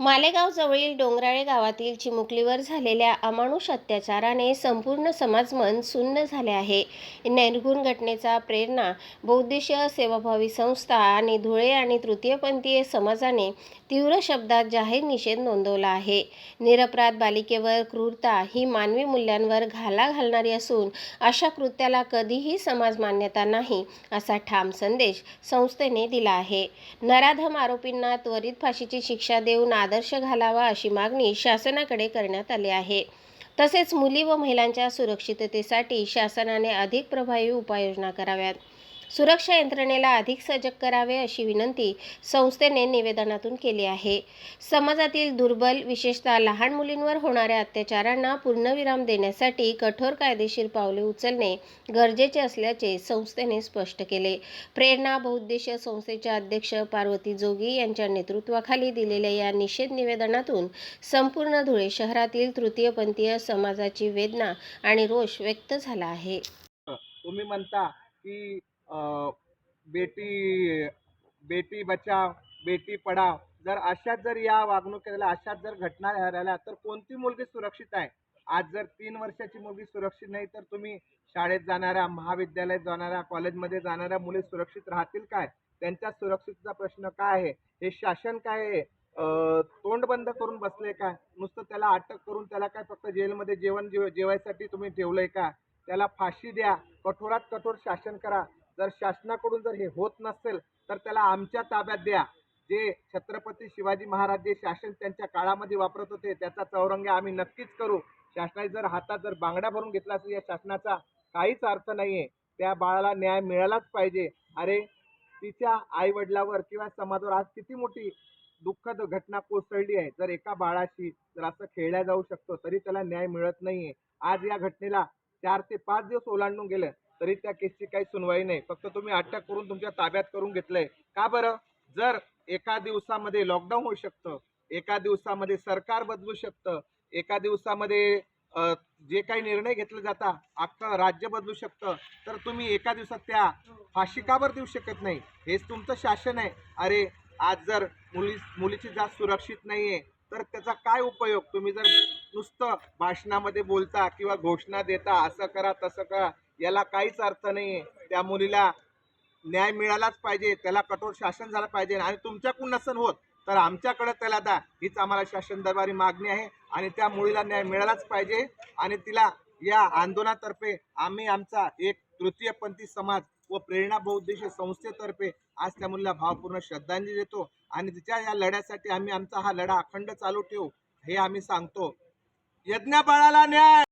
मालेगावजवळील डोंगराळे गावातील चिमुकलीवर झालेल्या अमानुष अत्याचाराने संपूर्ण समाजमन सुन्न झाले आहे. निर्गुण घटनेचा प्रेरणा बौद्धिशीय सेवाभावी संस्था आणि धुळे आणि तृतीयपंथीय समाजाने तीव्र शब्दात जाहीर निषेध नोंदवला आहे. निरपराध बालिकेवर क्रूरता ही मानवी मूल्यांवर घाला घालणारी असून अशा कृत्याला कधीही समाज मान्यता नाही असा ठाम संदेश संस्थेने दिला आहे. नराधम आरोपींना त्वरित फाशीची शिक्षा देऊन आदर्श घालावा अशी मागणी शासनाकडे करण्यात आली आहे. तसेच मुली व महिलांच्या सुरक्षिततेसाठी शासनाने अधिक प्रभावी उपाययोजना कराव्यात. सुरक्षा यंत्रणेला अधिक सजग करावे अशी विनंती संस्थेने निवेदनातून केली आहे. समाजातील दुर्बल विशेषतः लहान मुलींवर होणाऱ्या अत्याचारांना पूर्णविराम देण्यासाठी कठोर कायदेशीर पावले उचलणे गरजेचे असल्याचे संस्थेने स्पष्ट केले. प्रेरणा बहुउद्देशीय संस्थेच्या अध्यक्ष पार्वती जोगी यांच्या नेतृत्वाखाली दिलेल्या या निषेध निवेदनातून संपूर्ण धुळे शहरातील तृतीयपंथीय समाजाची वेदना आणि रोष व्यक्त झाला आहे. तुम्ही म्हणता की बेटी बेटी बचाव बेटी पढाव जर अशाच जर या वागणुकीला अशाच जर घटना राहिल्या तर कोणती मुलगी सुरक्षित आहे? आज जर तीन वर्षाची मुलगी सुरक्षित नाही तर तुम्ही शाळेत जाणाऱ्या महाविद्यालयात जाणाऱ्या कॉलेजमध्ये जाणाऱ्या मुली सुरक्षित राहतील काय? त्यांच्या सुरक्षितचा प्रश्न काय आहे? हे शासन काय आहे? तोंड बंद करून बसले काय नुसतं त्याला अटक करून त्याला काय फक्त जेलमध्ये जेवण जेव जेवायसाठी तुम्ही ठेवलंय का? त्याला फाशी द्या. कठोरात कठोर शासन करा. जर शासनाकडून जर हे होत नसेल तर त्याला आमच्या ताब्यात द्या. जे छत्रपती शिवाजी महाराज जे शासन त्यांच्या काळामध्ये वापरत होते त्याचा चौरंग आम्ही नक्कीच करू. शासनाने जर हातात जर बांगड्या भरून घेतला असेल या शासनाचा काहीच अर्थ नाही आहे त्या बाळाला न्याय मिळालाच पाहिजे. अरे तिच्या आईवडिलावर किंवा समाजावर आज किती मोठी दुःखद घटना कोसळली आहे. जर एका बाळाशी जर असं खेळल्या जाऊ शकतो तरी त्याला न्याय मिळत नाहीये. आज या घटनेला चार ते पाच दिवस ओलांडून गेलं. तरी त्या केसची काही सुनवाई नाही. फक्त तुम्ही अटक करून तुमच्या ताब्यात करून घेतलंय. का बरं? जर एका दिवसामध्ये लॉकडाऊन होऊ शकतं एका दिवसामध्ये सरकार बदलू शकतं एका दिवसामध्ये जे काही निर्णय घेतले जाता अख्खं राज्य बदलू शकतं तर तुम्ही एका दिवसात त्या फाशी का बरं देऊ शकत नाही? हेच तुमचं शासन आहे. अरे आज जर मुली मुलीची जात सुरक्षित नाहीये तर त्याचा काय उपयोग? तुम्ही जर नुसतं भाषणामध्ये बोलता किंवा घोषणा देता असं करा तसं करा याला काहीच अर्थ नाहीये. त्या मुलीला न्याय मिळालाच पाहिजे त्याला कठोर शासन झालं पाहिजे आणि तुमच्याकडून नसन होत तर आमच्याकडे त्याला द्या. हीच आम्हाला शासन दरबारी मागणी आहे आणि त्या मुलीला न्याय मिळालाच पाहिजे आणि तिला या आंदोलनातर्फे आम्ही आमचा एक तृतीयपंथी समाज व प्रेरणा बहुउद्देशीय संस्थेतर्फे आज त्या मुलीला भावपूर्ण श्रद्धांजली देतो. आणि तिच्या या लढ्यासाठी आम्ही आमचा हा लढा अखंड चालू ठेवू हे आम्ही सांगतो. यज्ञ बाळाला न्याय!